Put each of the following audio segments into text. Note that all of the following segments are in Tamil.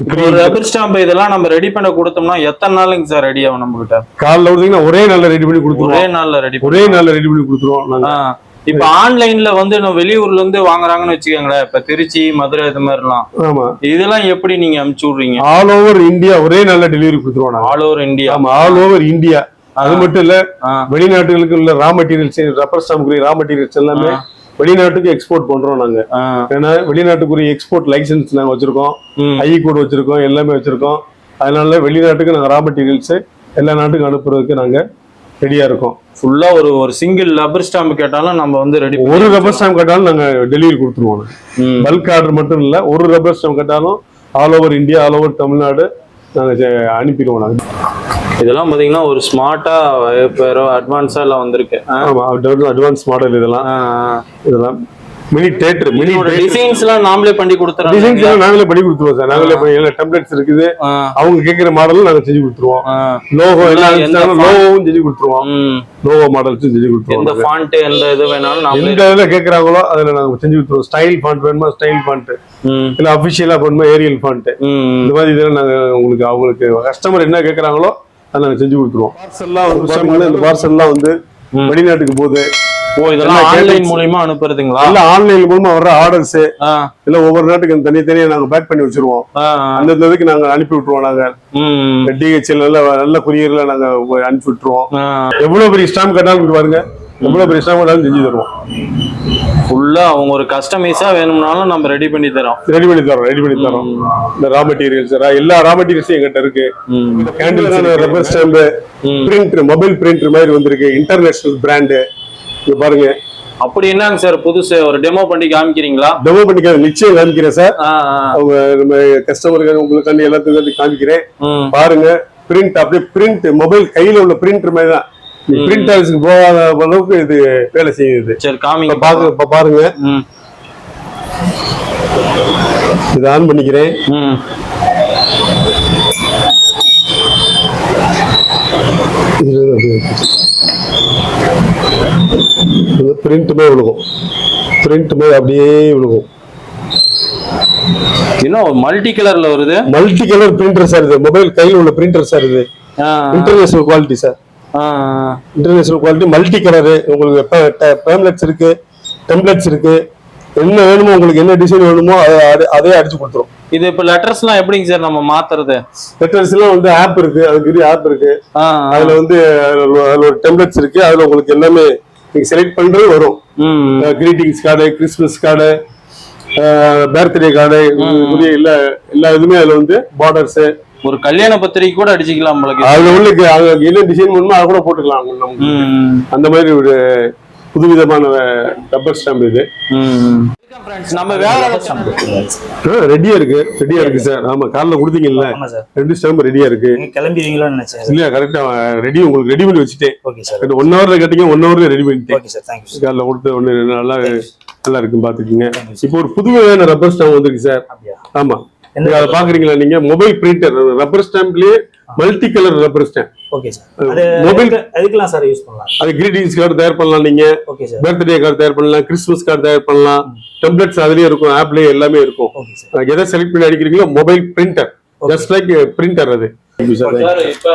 ஒரு ரப்பர் ஸ்டாம்ப் இதெல்லாம் நம்ம ரெடி பண்ண கொடுத்தோம்னா எத்தனை நாளுங்க சார் ரெடி ஆகும் நம்ம கிட்ட காலைல விடுறீங்கன்னா ஒரே நாள்ல ரெடி பண்ணி ஒரே கொடுத்துருவோம் நாள்ல ரெடி ஒரே நாள்ல ரெடி பண்ணி கொடுத்துருவோம். இப்ப ஆன்லைன்ல வந்து நம்ம வெளியூர்ல இருந்து வாங்குறாங்கன்னு வச்சுக்கோங்களேன். இப்ப திருச்சி மதுரை இது மாதிரிலாம். ஆமா. இதெல்லாம் எப்படி நீங்க அனுப்பிச்சு விடுறீங்க? ஆல் ஓவர் இந்தியா ஒரே நாள்ல டெலிவரி கொடுத்துருவோம் ஆல் ஓவர் இந்தியா ஆமா ஆல் ஓவர் இந்தியா அது மட்டும் இல்ல. வெளிநாட்டுகளுக்கு உள்ள ரா மெட்டீரியல்ஸ் ரப்பர் ஸ்டாம்புக்குரிய ரா மெட்டீரியல்ஸ் எல்லாமே. வெளிநாட்டுக்கு எக்ஸ்போர்ட் பண்றோம் நாங்க. ஏன்னா வெளிநாட்டுக்குரிய எக்ஸ்போர்ட் லைசன்ஸ் நாங்க வச்சிருக்கோம். ஐ கோட் வச்சிருக்கோம் எல்லாமே வச்சிருக்கோம். அதனால வெளிநாட்டுக்கு நாங்க ரா மெட்டீரியல்ஸ் எல்லா நாட்டுக்கும் அனுப்புறதுக்கு நாங்க ரெடியா இருக்கோம். ஃபுல்லா ஒரு ஒரு சிங்கிள் ரப்பர் ஸ்டாம்ப் கேட்டாலும் நம்ம வந்து ரெடி ஒரு ரப்பர் ஸ்டாம்ப் கேட்டாலும் நாங்க டெலிவரி கொடுத்துருவோம். பல்க் ஆர்டர் மட்டும் இல்ல ஒரு ரப்பர் ஸ்டாம்ப் கேட்டாலும் all over India all over Tamil Nadu நாங்க அனுப்பிடுவோம் நாங்க. இதெல்லாம் பாத்தீங்கன்னா ஒரு ஸ்மார்ட்டா இப்போ அட்வான்ஸா எல்லாம் வந்திருக்கு. ஆ, ஆமா அட்வான்ஸ் மாடல் இதெல்லாம். இதெல்லாம். மினி தேட்டர் மினி இதோட டிசைன்ஸ் எல்லாம் நாமளே பண்ணி கொடுத்துறோம். எல்லாம் நாங்களே பண்ணி கொடுத்துருவோம் சார். நாங்களே பண்ணி எல்லா டெம்ப்ளேட்ஸ் இருக்குது. அவங்க கேட்கிற மாடலும் நாங்க செஞ்சு கொடுத்துருவோம். லோகோ எல்லாம் லோகோவும் செஞ்சு கொடுத்துருவோம். லோகோ மாடல்ஸும் செஞ்சு எந்த கொடுத்துருவோம் ஃபாண்ட் எந்த இது வேணாலும் நாமளே எந்த இதுல கேக்குறாங்களோ அதுல நாங்க செஞ்சு கொடுத்துருவோம். ஸ்டைல் ஃபாண்ட் வேணுமா? ஸ்டைல் ஃபாண்ட் இல்ல அபிஷியலா வேணுமா? ஏரியல் ஃபாண்ட் இந்த மாதிரி இதெல்லாம் நாங்க உங்களுக்கு அவங்களுக்கு கஸ்டமர் என்ன கேக்குறாங்களோ அதை நாங்க செஞ்சு கொடுத்துருவோம் பார்சல்லாம் வந்து இந்த பார்சல்லாம் வந்து. வெளிநாட்டுக்கு போகுது ஓ இதெல்லாம் ஆன்லைன். மூலியமா அனுப்புறதுங்களா ஆன்லைன் மூலமா வர்ற ஆர்டர்ஸ் இல்ல ஒவ்வொரு நாட்டுக்கு தனித்தனியா நாங்க பேக் பண்ணி வச்சிருவோம். அந்த இதுக்கு நாங்க அனுப்பி விட்டுருவோம் நாங்க டிஹெச்எல் நல்ல நல்ல குரியர்ல நாங்க அனுப்பி விட்டுருவோம். எவ்வளவு பெரிய ஸ்டாம்ப் கேட்டாலும் பாருங்க எவ்வளவு பெரிய ஸ்டாம்ப் கேட்டாலும் செஞ்சு தருவோம். ஃபுல்லா அவங்க ஒரு கஸ்டமைஸா வேணும்னாலும் நம்ம ரெடி பண்ணி தரோம். ரெடி பண்ணி தரோம் ரெடி பண்ணி தரோம். இந்த ரா மெட்டீரியல்ஸ் எல்லா ரா மெட்டீரியல்ஸும் எங்கிட்ட இருக்கு. Candle rubber stamp. Print mobile print மாதிரி வந்திருக்கு. இன்டர்நேஷனல் பிராண்டு இங்க பாருங்க. அப்படி என்னங்க சார் புதுசு? ஒரு டெமோ பண்ணி காமிக்கிறீங்களா? டெமோ பண்ணிக்க நிச்சயம் காமிக்கிறேன் சார். அவங்க நம்ம கஸ்டமருக்கு உங்களுக்கு எல்லாத்துக்கும் காமிக்கிறேன். பாருங்க பிரிண்ட் அப்படியே பிரிண்ட் மொபைல் கையில உள்ள பிரிண்டர் மாதிரி தான். பிரிண்ட் ஆஃபீஸ்க்கு போகாத அளவுக்கு இது வேலை செய்யுது. சரி காமிங்க. பாக்க இப்ப பாருங்க. ம், இதை ஆன் பண்ணிக்கிறேன். ம். பிரிண்ட்டுமே விழுகும். பிரிண்ட்டுமே அப்படியே விழுகும். இன்னும் மல்டி கலர்ல வருது? மல்டி கலர் பிரிண்டர் சார் இது. மொபைல் கையில் உள்ள பிரிண்டர் சார் இது. International quality sir. International quality multi colour உங்களுக்கு பேம்லெட்ஸ் இருக்கு டெம்ப்ளெட்ஸ் இருக்கு என்ன வேணுமோ உங்களுக்கு என்ன டிசைன் வேணுமோ அதை அதை- அடிச்சு கொடுத்துரும். இது இப்ப லெட்டர்ஸ் எல்லாம் எப்படிங்க சார் நம்ம மாத்துறது? லெட்டர்ஸ் எல்லாம் வந்து ஆப் இருக்கு அதுக்கு ஆப் இருக்கு. அதுல வந்து அதுல ஒரு டெம்ப்ளெட்ஸ் இருக்கு அதுல உங்களுக்கு எல்லாமே நீங்க செலக்ட் பண்றது வரும். ம், greetings card Christmas card birthday card எல்லா எல்லா இதுவுமே அதுல வந்து பார்டர்ஸ் ஒரு கல்யாண பத்திரிக்கை கூட அடிச்சுக்கலாம் அதுல உள்ள என்ன டிசைன் வேணுமோ அதை கூட போட்டுக்கலாம். நமக்கு அந்த மாதிரி ஒரு புதுவிதமான ரப்பர் ஸ்டாம்ப் இது. நம்ம வேற ரெடியா இருக்கு. ரெடியா இருக்கு சார் ஆமா காலைல கொடுத்தீங்கல்ல. ஆமா சார் ரெண்டு ஸ்டாம்ப் ரெடியா இருக்கு. நினைச்சேன் இல்லையா கரெக்டா ரெடி உங்களுக்கு ரெடி பண்ணி வச்சுட்டேன். ஓகே சார் ஒன் ஹவர்ல கேட்டீங்க ஒன் ஹவர்ல ரெடி பண்ணிட்டேன். ஓகே சார் தேங்க்யூ சார் காலைல கொடுத்த ஒண்ணு நல்லா நல்லா இருக்கு பாத்துக்கீங்க இப்போ ஒரு புது வகையான ரப்பர் ஸ்டாம்ப் வந்திருக்கு சார் ஆமா. அதை பாக்குறீங்களா நீங்க? Mobile printer rubber ஸ்டாம்ப்லயே multi colour rubber stamp okay sir அது மொபைல் எதுக்கெல்லாம் சார் யூஸ் பண்ணலாம். அது கிரீட்டிங்ஸ் கார்டு தயார் பண்ணலாம் நீங்க. ஓகே சார் பர்த்டே கார்டு தயார் பண்ணலாம் கிறிஸ்மஸ் கார்டு தயார் பண்ணலாம். டெம்ப்ளெட்ஸ் அதுலயே இருக்கும் ஆப்லயே எல்லாமே இருக்கும். எதை செலக்ட் பண்ணி அடிக்கிறீங்களோ mobile printer just like printer அது. சார் இப்ப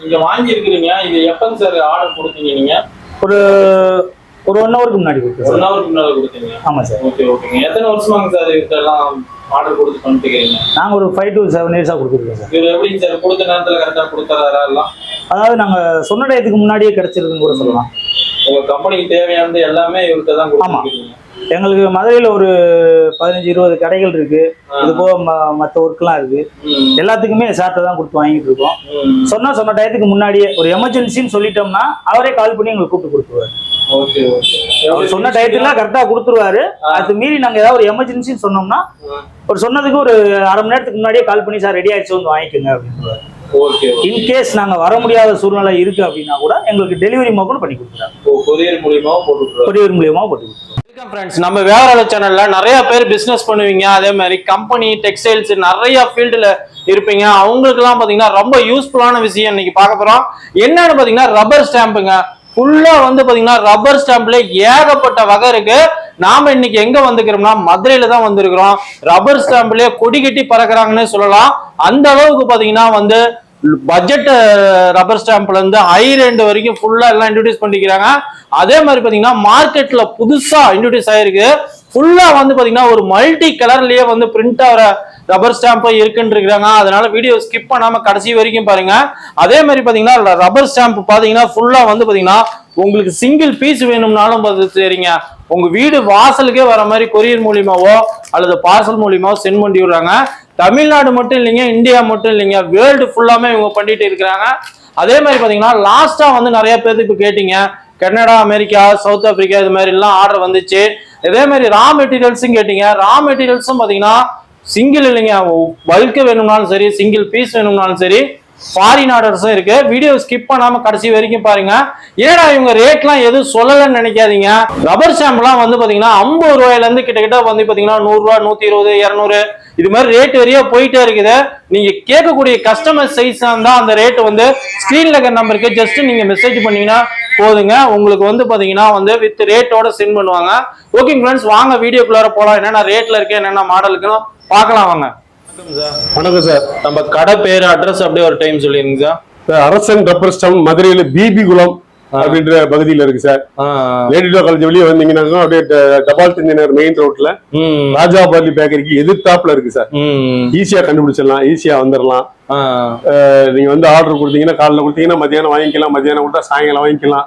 நீங்க வாங்கி இருக்கிறீங்க இது எப்பங்க சார் ஆர்டர் கொடுத்தீங்க நீங்க? ஒரு ஒரு ஒன் ஹவருக்கு முன்னாடி ஒன் ஹவருக்கு கொடுத்தீங்க. ஆமா சார் ஓகே ஓகேங்க எத்தனை வருஷமாங்க சார் இதெல்லாம் ஆர்டர் கொடுத்து பண்ணிட்டுக்கிறீங்க நாங்க ஒரு ஃபைவ் டு செவன் இயர்ஸா கொடுத்துருக்கோம் சார். இவர் எப்படிங்க சார்? கொடுத்த நேரத்துல கரெக்டா கொடுத்துறாரா எல்லாம் அதாவது நாங்க சொன்ன டயத்துக்கு முன்னாடியே கிடைச்சிருக்குன்னு கூட சொல்லலாம். உங்க கம்பெனிக்கு தேவையானது எல்லாமே இவர்கிட்ட தான் கொடுத்துருக்கீங்க எங்களுக்கு மதுரையில ஒரு பதினஞ்சு இருபது கடைகள் இருக்கு. இது போக ம- மத்த ஒர்க்லாம் இருக்கு. எல்லாத்துக்குமே சார்ட்டை தான் கொடுத்து வாங்கிட்டு இருக்கோம். ம். சொன்னா சொன்ன டயத்துக்கு முன்னாடியே ஒரு எமர்ஜென்சின்னு சொல்லிட்டோம்னா அவரே கால் பண்ணி எங்களுக்கு கூப்பிட்டு கொடுத்துருவாரு. Okay okay. அவர் சொன்ன டயத்துல கரெக்டா கொடுத்துருவாரு. அது மீறி நாங்க ஏதாவது ஒரு எமர்ஜென்சின்னு சொன்னோம்னா ஒரு சொன்னதுக்கு ஒரு அரை மணி நேரத்துக்கு முன்னாடியே கால் பண்ணி சார் ரெடி ஆயிடுச்சு வந்து வாங்கிக்கோங்க அப்படின்னு ஓகே இன்கேஸ் நாங்க வர முடியாத சூழ்நிலை இருக்கு அப்படின்னா கூட எங்களுக்கு டெலிவரி மோக்கன் பண்ணி கொடுக்குறாங்க கொரியர் மூலியமா போட்டு கொரியர் மூலியமா போட்டு வெல்கம் ஃப்ரெண்ட்ஸ் நம்ம வேற சேனல்ல நிறைய பேர் பிசினஸ் பண்ணுவீங்க. அதே மாதிரி கம்பெனி டெக்ஸ்டைல்ஸ் நிறைய ஃபீல்டுல இருப்பீங்க. அவங்களுக்குலாம் பாத்தீங்கன்னா ரொம்ப யூஸ்ஃபுல்லான விஷயம் இன்னைக்கு பார்க்க போறோம். என்னன்னு பாத்தீங்கன்னா ரப்பர் ஸ்டாம்புங்க ஃபுல்லா வந்து பாத்தீங்கன்னா ரப்பர் ஸ்டாம்ப்ல ஏகப்பட்ட வகை இருக்கு. நாம இன்னைக்கு எங்க வந்துக்கிறோம்னா மதுரையில தான் வந்திருக்கிறோம். ரப்பர் ஸ்டாம்ப்லயே கொடி கட்டி பறக்குறாங்கன்னு சொல்லலாம். அந்த அளவுக்கு பாத்தீங்கன்னா வந்து பட்ஜெட் ரப்பர் ஸ்டாம்ப்ல இருந்து ஹை ரேண்ட் வரைக்கும் ஃபுல்லா எல்லாம் இன்ட்ரடியூஸ் பண்ணிக்கிறாங்க. அதே மாதிரி பாத்தீங்கன்னா மார்க்கெட்ல புதுசா இன்ட்ரடியூஸ் ஆயிருக்கு. ஃபுல்லா வந்து பாத்தீங்கன்னா ஒரு மல்டி கலர்லயே வந்து பிரிண்ட் ஆகிற ரப்பர் ஸ்டாம்ப் இருக்குன்னு இருக்கிறாங்க. அதனால வீடியோ ஸ்கிப் பண்ணாம கடைசி வரைக்கும் பாருங்க. அதே மாதிரி பாத்தீங்கன்னா ரப்பர் ஸ்டாம்ப் பாத்தீங்கன்னா ஃபுல்லா வந்து பாத்தீங்கன்னா உங்களுக்கு சிங்கிள் பீஸ் வேணும்னாலும் பார்த்து சரிங்க. உங்க வீடு வாசலுக்கே வர மாதிரி கொரியர் மூலியமாவோ அல்லது பார்சல் மூலியமாவோ சென்ட் பண்ணி விடுறாங்க. தமிழ்நாடு மட்டும் இல்லைங்க இந்தியா மட்டும் இல்லைங்க. வேர்ல்டு ஃபுல்லாமே இவங்க பண்ணிட்டு இருக்கிறாங்க. அதே மாதிரி பாத்தீங்கன்னா லாஸ்டா வந்து நிறைய பேருக்கு கேட்டீங்க. கனடா அமெரிக்கா சவுத் ஆப்பிரிக்கா இது மாதிரி எல்லாம் ஆர்டர் வந்துச்சு. இதே மாதிரி ரா மெட்டீரியல்ஸும் கேட்டீங்க. ரா மெட்டீரியல்ஸும் பார்த்தீங்கன்னா சிங்கிள் இல்லைங்க. பல்க் வேணும்னாலும் சரி சிங்கிள் பீஸ் வேணும்னாலும் சரி ஃபாரின் ஆர்டர்ஸும் இருக்கு. வீடியோ ஸ்கிப் பண்ணாம கடைசி வரைக்கும் பாருங்க. ஏன்னா இவங்க ரேட்லாம் எதுவும் சொல்லலைன்னு நினைக்காதீங்க. ரப்பர் ஷாம்புலாம் வந்து பாத்தீங்கன்னா ஐம்பது ரூபாயில இருந்து கிட்டத்தட்ட வந்து பாத்தீங்கன்னா நூறுரூவா நூத்தி இருபது இரநூறு இது மாதிரி ரேட் வரையா போயிட்டே இருக்குது. நீங்க கேட்கக்கூடிய கஸ்டமர் சைஸ் தான் அந்த ரேட் வந்து ஸ்கிரீன்ல இருக்கிற நம்பருக்கு ஜஸ்ட் நீங்க மெசேஜ் பண்ணீங்கன்னா போதுங்க. உங்களுக்கு வந்து பாத்தீங்கன்னா வந்து வித் ரேட்டோட சென்ட் பண்ணுவாங்க. ஓகே ஃப்ரெண்ட்ஸ் வாங்க வீடியோக்குள்ளார போலாம். என்னென்ன ரேட்ல இருக்கு என்னென்ன மாடலுக்குன்னு பார்க்கலாம் வாங்க. வணக்கம் சார் நம்ம கடை பேர் அட்ரஸ் அப்படியே ஒரு டைம் சொல்லிருங்க சார் அரசன் ரப்பர் ஸ்டாம்ப் மதுரையில பிபி குளம் அப்படின்ற பகுதியில இருக்கு சார். லேடிடோ காலேஜ் வெளியே வந்தீங்கன்னா அப்படியே ட- தபால் திண்டினர் மெயின் ரோட்ல ம். ராஜாபாலி பேக்கரிக்கு எதிர்த்தாப்புல இருக்கு சார். ஈஸியா கண்டுபிடிச்சிடலாம் ஈஸியா வந்துடலாம். நீங்க வந்து ஆர்டர் கொடுத்தீங்கன்னா காலைல கொடுத்தீங்கன்னா மத்தியானம் வாங்கிக்கலாம் மத்தியானம் கொடுத்தா சாயங்காலம் வாங்கிக்கலாம்.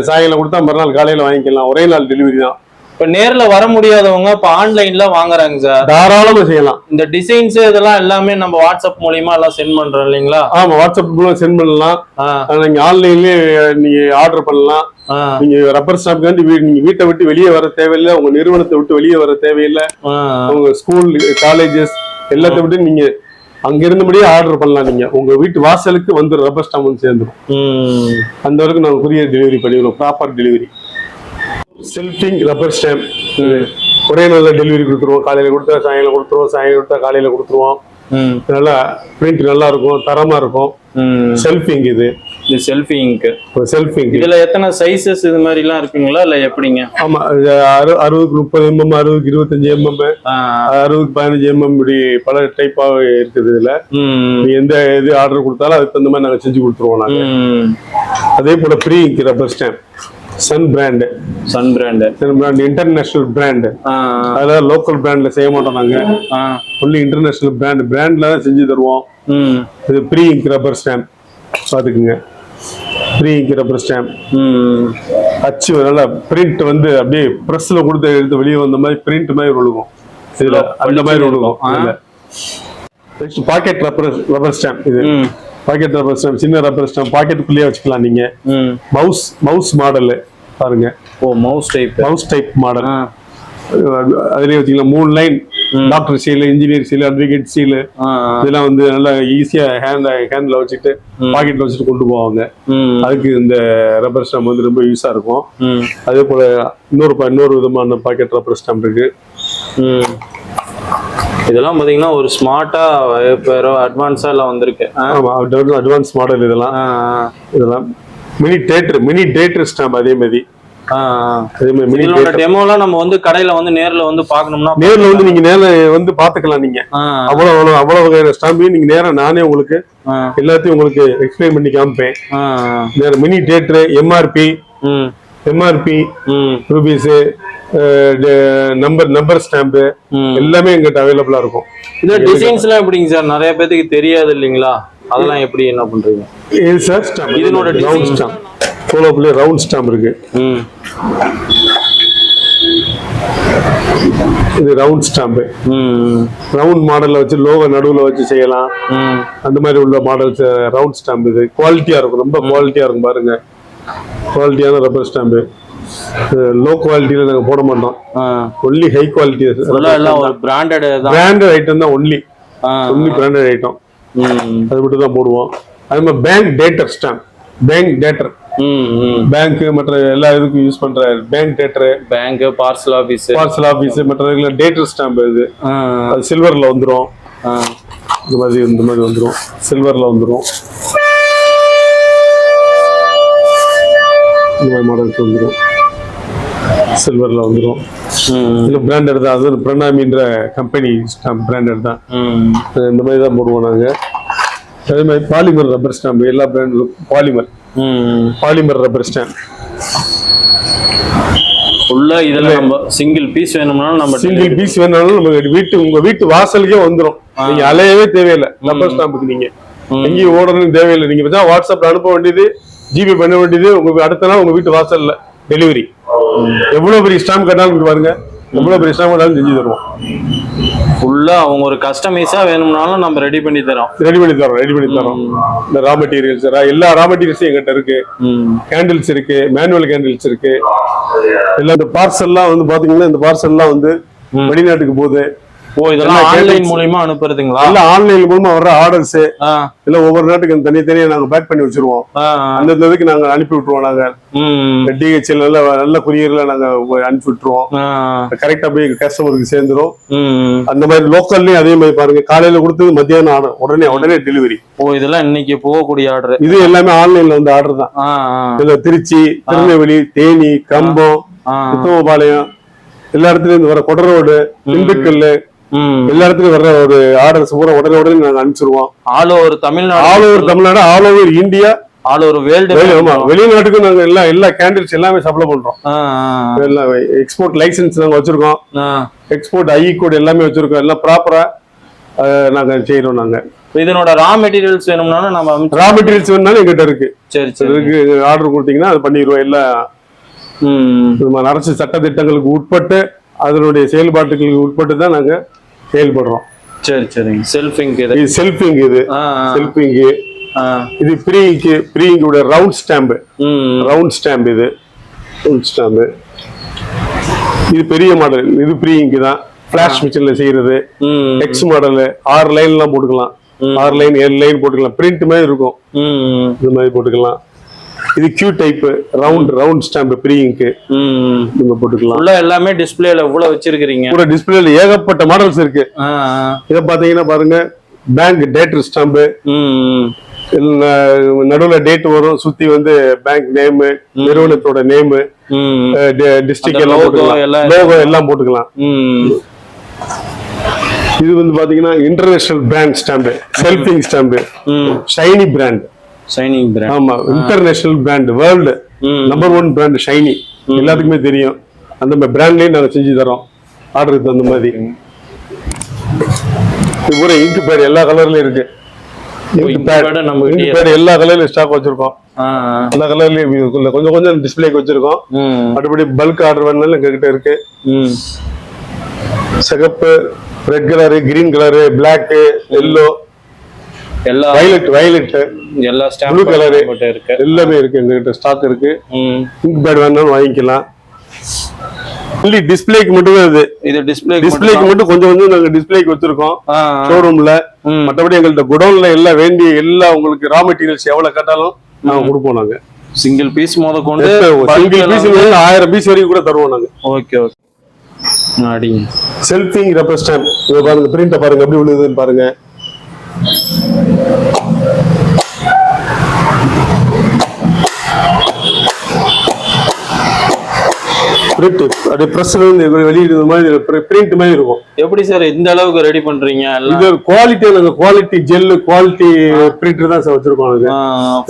சாயங்காலம் கொடுத்தா மறுநாள் காலையில வாங்கிக்கலாம். ஒரே நாள் டெலிவரி தான். இப்ப நேர்ல வர முடியாதவங்க இப்ப ஆன்லைன்ல வாங்குறாங்க சார் தாராளமா செய்யலாம். இந்த டிசைன்ஸ் இதெல்லாம் எல்லாமே நம்ம வாட்ஸ்அப் மூலியமா எல்லாம் சென்ட் பண்றோம் இல்லைங்களா? ஆமா வாட்ஸ்அப் மூலம் சென்ட் பண்ணலாம். நீங்க ஆன்லைன்லயே நீங்க ஆர்டர் பண்ணலாம். நீங்க ரப்பர் ஸ்டாம்ப்காண்டி வீ- நீங்க வீட்டை விட்டு வெளியே வர தேவையில்லை உங்க நிறுவனத்தை விட்டு வெளியே வர தேவையில்லை. உங்க ஸ்கூல் காலேஜஸ் எல்லாத்த விட்டு நீங்க அங்க இருந்தபடியே ஆர்டர் பண்ணலாம் நீங்க. உங்க வீட்டு வாசலுக்கு வந்து ரப்பர் ஸ்டாம்ப் வந்து சேர்ந்துரும். ம், அந்த வரைக்கும் நாங்க கொரியர் டெலிவரி பண்ணிடுவோம் proper delivery self inking rubber stamp ஒரே நாள்ல டெலிவரி கொடுத்துருவோம். காலையில கொடுத்தா சாயங்காலம் கொடுத்துருவோம். சாயங்காலம் கொடுத்தா காலையில கொடுத்துருவோம். நல்லா பிரிண்ட் நல்லா இருக்கும் தரமா இருக்கும். செல்ஃபிங் இது. இது செல்ஃபி இங்க் செல்ஃபிங் இதுல எத்தனை சைஸஸ் இது மாதிரி எல்லாம் இருக்குங்களா? இல்ல எப்படிங்க? ஆமா அறுபதுக்கு முப்பது எம்எம் அறுபதுக்கு இருபத்தஞ்சு எம்எம் அறுபதுக்கு பதினஞ்சு எம்எம் இப்படி பல டைப்பா இருக்குது இதுல. எந்த இது ஆர்டர் கொடுத்தாலும் அதுக்கு தகுந்த மாதிரி நாங்க செஞ்சு கொடுத்துருவோம் நாங்க. அதே போல pre ink rubber stamp sun brand sun brand sun brand international brand ஆ, அதாவது லோக்கல் பிராண்ட்ல செய்ய மாட்டோம் நாங்க. ஆ, ஒன்லி இன்டர்நேஷனல் பிராண்ட் பிராண்ட்ல தான் செஞ்சு தருவோம். இது ப்ரீ இங்க் ரப்பர் ஸ்டாம்ப் பாத்துக்குங்க ப்ரீ இங்க் ரப்பர் ஸ்டாம்ப். அச்சு நல்லா பிரிண்ட் வந்து அப்படியே பிரஸ்ல கொடுத்து எடுத்து வெளியே வந்த மாதிரி பிரிண்ட் மாதிரி விழுகும் இதுல அந்த மாதிரி. Next packet rubber rubber stamp இது. பாக்கெட் ரப்பர் ஸ்டாம்ப் சின்ன ரப்பர் ஸ்டாம்ப் பாக்கெட்டுக்குள்ளேயே வச்சுக்கலாம் நீங்க. மவுஸ் மவுஸ் மாடல் பாருங்க. ஓ mouse type mouse type model அதுலயே வச்சுக்கலாம் மூணு line doctor seal engineer seal advocate seal. இதெல்லாம் வந்து நல்லா ஈஸியா ஹேண்ட் ஹேண்ட்ல வச்சுட்டு பாக்கெட்ல வச்சுட்டு கொண்டு போவாங்க. அதுக்கு இந்த ரப்பர் ஸ்டாம்ப் வந்து ரொம்ப யூஸா இருக்கும். அதே போல இன்னொரு ப- இன்னொரு விதமான பாக்கெட் ரப்பர் ஸ்டாம்ப் இருக்கு. ம். இதெல்லாம் பாத்தீங்கன்னா ஒரு ஸ்மார்ட்டா இப்போ அட்வான்ஸா எல்லாம் வந்திருக்கு. ஆ, ஆமா அட்வான்ஸ் மாடல் இதெல்லாம். இதெல்லாம் mini dater mini dater stamp அதே மாதிரி. இதனோட டெமோலாம் நம்ம வந்து கடையில வந்து நேர்ல வந்து பார்க்கணும்னா நேர்ல வந்து நீங்க நேர்ல வந்து பாத்துக்கலாம் நீங்க. அவ்வளவு அவ்வளவு அவ்வளவு வகையான ஸ்டாம்பையும் நீங்க நேரா நானே உங்களுக்கு எல்லாத்தையும் உங்களுக்கு எக்ஸ்பிளைன் பண்ணி காமிப்பேன். மினி டேட்டர் எம்ஆர்பி ம், எம்ஆர்பி ம், ரூபீஸ் நம்பர் நம்பர் ஸ்டாம்பு. எல்லாமே எங்கிட்ட அவைலபிளா இருக்கும். இந்த டிசைன்ஸ் எல்லாம் எப்படிங்க சார்? நிறைய பேத்துக்கு தெரியாது இல்லைங்களா? அதெல்லாம் எப்படி என்ன பண்றீங்க? இது சார் ஸ்டாம்ப் இதனோட ரவுண்ட். ஸ்டாம்ப் சோலோப்ல ரவுண்ட் ஸ்டாம்ப் இருக்கு. இது ரவுண்ட் ஸ்டாம்பு ம், ரவுண்ட் மாடல்ல வச்சு லோகோ நடுவுல வச்சு செய்யலாம். ம், அந்த மாதிரி உள்ள மாடல்ஸ் ரவுண்ட் ஸ்டாம்ப் இது. குவாலிட்டியா இருக்கும். ரொம்ப குவாலிட்டியா இருக்கும் பாருங்க. குவாலிட்டியான ரப்பர் ஸ்டாம்பு லோ குவாலிட்டியில நாங்க போட மாட்டோம். ஒன்லி ஹை குவாலிட்டி எல்லாம் பிராண்டட் பிராண்டட் ஐட்டம் தான். ஒன்லி ஒன்லி பிராண்டட் ஐட்டம் அது மட்டும் தான் போடுவோம். அதே மாதிரி bank dater stamp bank dater. Bank மற்ற எல்லா இதுக்கும் யூஸ் பண்ற bank dater bank parcel office parcel office மற்ற டேட்டர் ஸ்டாம்ப் இது. அது சில்வர்ல வந்துரும். இந்த மாதிரி இந்த மாதிரி வந்துரும். சில்வர்ல வந்துரும். இந்த மாதிரி மாடல்ஸ் வந்துரும். சில்வர்ல வந்துடும் இல்லை பிராண்டட் தான். அது பிரணாமின்ற கம்பெனி ஸ்டாம்ப் பிராண்டட் தான். இந்த மாதிரி தான் போடுவோம் நாங்கள் அதே மாதிரி பாலிமர் ரப்பர் ஸ்டாம்ப் எல்லா பிராண்டும் பாலிமர் பாலிமர் ரப்பர் ஸ்டாம்ப் ஃபுல்லா இதுல நம்ம சிங்கிள் பீஸ் வேணும்னாலும் நம்ம சிங்கிள் பீஸ் வேணாலும் நம்ம வீட்டு உங்க வீட்டு வாசலுக்கே வந்துடும் நீங்க அலையவே தேவையில்லை. ரப்பர் ஸ்டாம்புக்கு நீங்க. எங்கேயும் ஓடணும்னு தேவையில்லை. நீங்க வாட்ஸ்அப்ல அனுப்ப வேண்டியது ஜிபே பண்ண வேண்டியது உங்க அடுத்த நாள் உங்க வீட்டு வாசல்ல டெலிவரி. எவ்வளவு பெரிய ஸ்டாம்ப் கேட்டாலும் பாருங்க எவ்வளவு பெரிய ஸ்டாம்ப் கேட்டாலும் செஞ்சு தருவோம். ஃபுல்லா அவங்க ஒரு கஸ்டமைஸா வேணும்னாலும் நம்ம ரெடி பண்ணி தரோம். ரெடி பண்ணி தரோம் ரெடி பண்ணி தரோம். இந்த ரா மெட்டீரியல்ஸ் எல்லா ரா மெட்டீரியல்ஸும் எங்கிட்ட இருக்கு. கேண்டில்ஸ் இருக்கு மேனுவல் கேண்டில்ஸ் இருக்கு. எல்லாம் இந்த பார்சல்லாம் வந்து பாத்தீங்கன்னா இந்த பார்சல்லாம் வந்து வெளிநாட்டுக்கு போகுது. ஓ இதெல்லாம் ஆன்லைன். மூலியமா அனுப்புறதுங்களா? எல்லாம் ஆன்லைன் மூலமா வர்ற ஆர்டர்ஸ் இல்ல ஒவ்வொரு நாட்டுக்கு தனித்தனியா நாங்க பேக் பண்ணி வச்சிருவோம். அந்த இதுக்கு நாங்க அனுப்பி விட்டுருவோம் நாங்க. டிஹெச்எல் நல்ல நல்ல குரியர்ல நாங்க அனுப்பி விட்டுருவோம். கரெக்டா போய் கஸ்டமருக்கு சேர்ந்துரும். அந்த மாதிரி லோக்கல்லயும் அதே மாதிரி பாருங்க காலையில கொடுத்தது மத்தியானம் ஆர்டர் உடனே உடனே டெலிவரி ஓ இதெல்லாம் இன்னைக்கு போகக்கூடிய ஆர்டர் இது எல்லாமே ஆன்லைன்ல வந்து ஆர்டர் தான். இதுல திருச்சி திருநெல்வேலி தேனி கம்பம். உத்தமபாளையம் எல்லா இடத்துலயும் இருந்து வர கொடரோடு திண்டுக்கல் ம் எல்லா இடத்துலயும் வர்ற ஒரு ஆர்டர்ஸ் பூரா உடனே உடனே நாங்க அனுப்பிச்சிருவோம். All over Tamil Nadu all over Tamil Nadu all over India. All over world ஆமா. வெளிநாட்டுக்கும் நாங்க எல்லா எல்லா கேண்டில்ஸ் எல்லாமே சப்ளை பண்றோம். எல்லாம் எக்ஸ்போர்ட் லைசன்ஸ் நாங்க வச்சிருக்கோம். எக்ஸ்போர்ட் ஐ கோட் எல்லாமே வச்சிருக்கோம். எல்லாம் ப்ராப்பரா நாங்க செய்யறோம் நாங்க. இதனோட ரா மெட்டீரியல்ஸ் வேணும்னாலும் நம்ம ரா மெட்டீரியல்ஸ் வேணாலும் எங்கிட்ட இருக்கு. சரி சரி. இருக்கு ஆர்டர் கொடுத்தீங்கன்னா அது பண்ணிடுவோம். எல்லாம் அரசு சட்ட திட்டங்களுக்கு உட்பட்டு அதனுடைய செயல்பாட்டுகளுக்கு உட்பட்டு தான் நாங்க செயல்படுறோம். சரி சரிங்க. செல்ஃபிங் இது. செல்ஃபிங் இது. செல்ஃபிங் இது ப்ரீ இங்கு ப்ரீ இங்கோட ரவுண்ட் ஸ்டாம்ப் ரவுண்ட் ஸ்டாம்ப் இது. ரவுண்ட் ஸ்டாம்ப் இது பெரிய மாடல் இது ப்ரீ இங்கு தான் ஃபிளாஷ் மிஷின்ல செய்யறது. எக்ஸ் மாடல் ஆறு லைன்லாம் போட்டுக்கலாம். ஆறு லைன் ஏழு லைன் போட்டுக்கலாம். பிரிண்ட் மாதிரி இருக்கும். இந்த மாதிரி போட்டுக்கலாம். இது Q type round round stamp pre ink நம்ம போட்டுக்கலாம். ஃபுல்லா எல்லாமே டிஸ்பிளேல இவ்வளவு வச்சிருக்கீங்க பூரா டிஸ்பிளேல ஏகப்பட்ட மாடல்ஸ் இருக்கு. இதை பாத்தீங்கன்னா பாருங்க பேங்க் டேட்டர் ஸ்டாம்பு நடுவுல டேட் வரும் சுத்தி வந்து பேங்க் நேம் நிறுவனத்தோட நேம் டிஸ்ட்ரிக்ட் எல்லாம் போட்டுக்கலாம். லோகோ எல்லாம். போட்டுக்கலாம். இது வந்து பாத்தீங்கன்னா international brand stamp self inking stamp shiny brand shining brand ஆமா international brand world number one brand shiny எல்லாத்துக்குமே தெரியும். அந்த மாதிரி பிராண்ட்லயும் நாங்க செஞ்சு தரோம். ஆர்டருக்கு தகுந்த மாதிரி. பூரா இங்கு பேட் எல்லா கலர்லயும் இருக்கு. எல்லா கலர்லயும் ஸ்டாக் வச்சிருக்கோம். எல்லா கலர்லயும் கொஞ்சம் கொஞ்சம் டிஸ்பிளேக்கு வச்சிருக்கோம். மற்றபடி பல்க் ஆர்டர் வேணாலும் எங்ககிட்ட இருக்கு. சிகப்பு red colour green colour black yellow எல்லா வயலட் வயலட் எல்லா ஸ்டாம்ப் colour. போட்டு இருக்கு. எல்லாமே இருக்கு. எங்ககிட்ட ஸ்டாக் இருக்கு. ம். இங்க் பேட் வேணாலும் வாங்கிக்கலாம். ஒன்லி டிஸ்பிளேக்கு மட்டும் இது. இது டிஸ்பிளே டிஸ்பிளேக்கு மட்டும் கொஞ்சம் கொஞ்சம் நாங்க டிஸ்பிளேக்கு வச்சிருக்கோம். ஷோரூம்ல. மற்றபடி எங்கள்ட்ட குடோன்ல எல்லாம் வேண்டிய எல்லா உங்களுக்கு ரா மெட்டீரியல்ஸ் எவ்வளவு கேட்டாலும் நாங்க கொடுப்போம் நாங்க. சிங்கிள் பீஸ் முத கொண்டு சிங்கிள் பீஸ் ஆயிரம் பீஸ் வரைக்கும் கூட தருவோம் நாங்க. Okay okay. Self inking rubber stamp இதை பாருங்க பிரிண்ட பாருங்க எப்படி விழுதுன்னு பாருங்க. Thank you. பிரிண்ட் அப்படியே பிரஸ்ல இருந்து வெளியிடுற மாதிரி பிரிண்ட் மாதிரி இருக்கும். எப்படி சார் இந்த அளவுக்கு ரெடி பண்றீங்க? இது குவாலிட்டி நாங்க குவாலிட்டி ஜெல் குவாலிட்டி பிரிண்டர் தான் சார் வச்சிருக்கோம்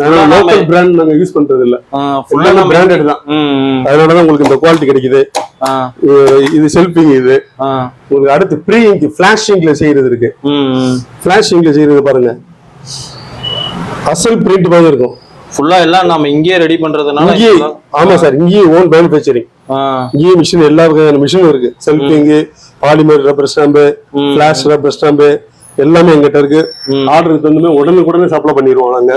நாங்க லோக்கல் பிராண்ட் நாங்க யூஸ் பண்றது இல்ல ஃபுல்லா பிராண்டட் தான். ம் அதனால தான் உங்களுக்கு இந்த குவாலிட்டி கிடைக்குது. இது- செல்ஃபிங் இது. உங்களுக்கு அடுத்து ப்ரீ இங்க் ஃபிளாஷ் இங்க்ல செய்யறது இருக்கு. ஃபிளாஷ் இங்க்ல செய்யறது பாருங்க. அசல் பிரிண்ட் மாதிரி இருக்கும். ஃபுல்லா எல்லாம் நம்ம இங்கேயே ரெடி பண்றதுனால ஆமா சார் இங்கேயே ஓன் மேனுஃபேக்சரிங் இங்கேயே மிஷின் எல்லா வகையான மிஷினும் இருக்கு. Self inking polymer rubber stamp flash rubber stamp எல்லாமே எங்கிட்ட இருக்கு. ஆர்டருக்கு தகுந்த உடனுக்கு உடனே சப்ளை பண்ணிடுவோம் நாங்க.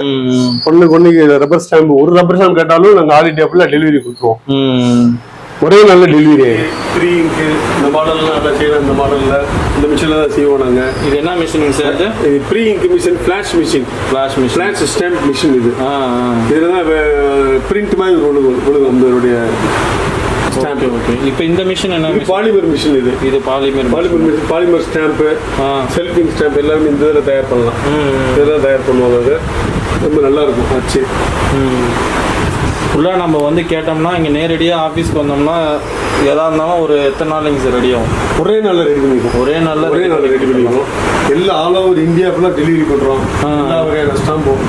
ஒண்ணுக்கு ஒண்ணுக்கு ரப்பர் ஸ்டாம்பு ஒரு ரப்பர் ஸ்டாம்ப் கேட்டாலும் நாங்க ஆல் இண்டியா ஃபுல்லா டெலிவரி கொடுத்துருவோம். ஒரே நல்ல டெலிவரி த்ரீ இங்கு இந்த மாடல்ல நல்லா செய்யலாம் இந்த மாடல்ல இந்த மிஷின்ல தான் செய்வோம் நாங்க. இது என்ன மிஷினிங் சார் இது? Pre ink machine flash machine flash machine flash stamp machine இது. இதுல தான் பிரிண்ட் மாதிரி விழுகும் விழுகும் நம்மளுடைய ஓகே ஓகே இப்போ இந்த மிஷின் என்ன பாலிமர் மிஷின் இது. இது polymer polymer machine polymer stamp self inking stamp எல்லாமே இந்த இதில் தயார் பண்ணலாம். இதெல்லாம் தயார் பண்ணுவாங்க அது. ரொம்ப நல்லா இருக்கும் ஆச்சு ஃபுல்லாக நம்ம வந்து கேட்டோம்னா இங்கே நேரடியாக ஆஃபீஸ்க்கு வந்தோம்னா எதா இருந்தாலும் ஒரு எத்தனை நாளைங்க சார் ரெடி ஆகும்? ஒரே நாள்ல ரெடி பண்ணிடுவோம். ஒரே நாளில் ஒரே நாள்ல ரெடி பண்ணிடுவோம். எல்லா ஆல் ஓவர் இந்தியா ஃபுல்லாக டெலிவரி பண்றோம். ஆ. எல்லா வகையான ஸ்டாம்பும்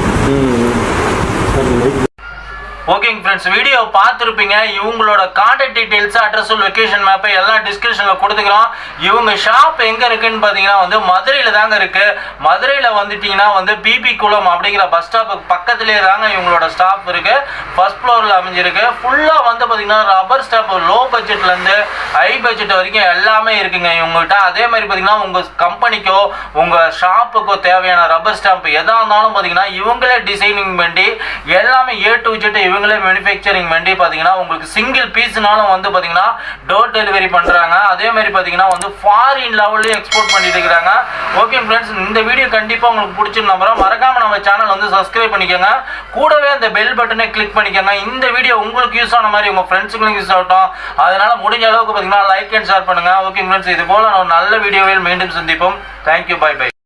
ஓகேங்க ஃப்ரெண்ட்ஸ் வீடியோ பார்த்துருப்பீங்க. இவங்களோட கான்டாக்ட் டீட்டெயில்ஸ் அட்ரஸ் லொக்கேஷன் மேப்பை எல்லாம் டிஸ்கிரிப்ஷனில் கொடுத்துக்கிறோம். இவங்க ஷாப் எங்கே இருக்குன்னு பார்த்தீங்கன்னா வந்து மதுரையில் தாங்க இருக்குது மதுரையில் வந்துட்டிங்கன்னா வந்து பிபி குளம் அப்படிங்கிற பஸ் ஸ்டாப்புக்கு பக்கத்துலேயே தாங்க இவங்களோட ஸ்டாப் இருக்குது ஃபர்ஸ்ட் ஃப்ளோரில் அமைஞ்சிருக்கு. ஃபுல்லாக வந்து பார்த்தீங்கன்னா ரப்பர் ஸ்டாப் லோ பட்ஜெட்லேருந்து ஹை பட்ஜெட் வரைக்கும் எல்லாமே இருக்குங்க இவங்ககிட்ட. அதே மாதிரி பார்த்தீங்கன்னா உங்கள் கம்பெனிக்கோ உங்கள் ஷாப்புக்கோ தேவையான ரப்பர் ஸ்டாம்ப் எதாக இருந்தாலும் பார்த்தீங்கன்னா இவங்களே டிசைனிங் பண்ணி எல்லாமே ஏ டு ஜெட் இவங்களே மேனுஃபேக்சரிங் பண்ணி பார்த்தீங்கன்னா உங்களுக்கு சிங்கிள் பீஸ்னாலும் வந்து பார்த்தீங்கன்னா டோர் டெலிவரி பண்ணுறாங்க அதே மாதிரி பார்த்தீங்கன்னா வந்து ஃபாரின் லெவல்லையும் எக்ஸ்போர்ட் பண்ணிட்டு இருக்கிறாங்க. ஓகே ஃப்ரெண்ட்ஸ் இந்த வீடியோ கண்டிப்பாக உங்களுக்கு பிடிச்சிருந்த நம்புறோம் மறக்காம நம்ம சேனல் வந்து சப்ஸ்கிரைப் பண்ணிக்கோங்க. கூடவே அந்த பெல் பட்டனை கிளிக் பண்ணிக்கோங்க. இந்த வீடியோ உங்களுக்கு யூஸ் ஆன மாதிரி உங்கள் ஃப்ரெண்ட்ஸுங்களும் யூஸ் ஆகட்டும். அதனால முடிஞ்ச அளவுக்கு பார்த்தீங்கன்னா லைக் அண்ட் ஷேர் பண்ணுங்க. ஓகே ஃப்ரெண்ட்ஸ் இது போல நான் நல்ல வீடியோவில் மீண்டும் சந்திப்போம். Thank you bye by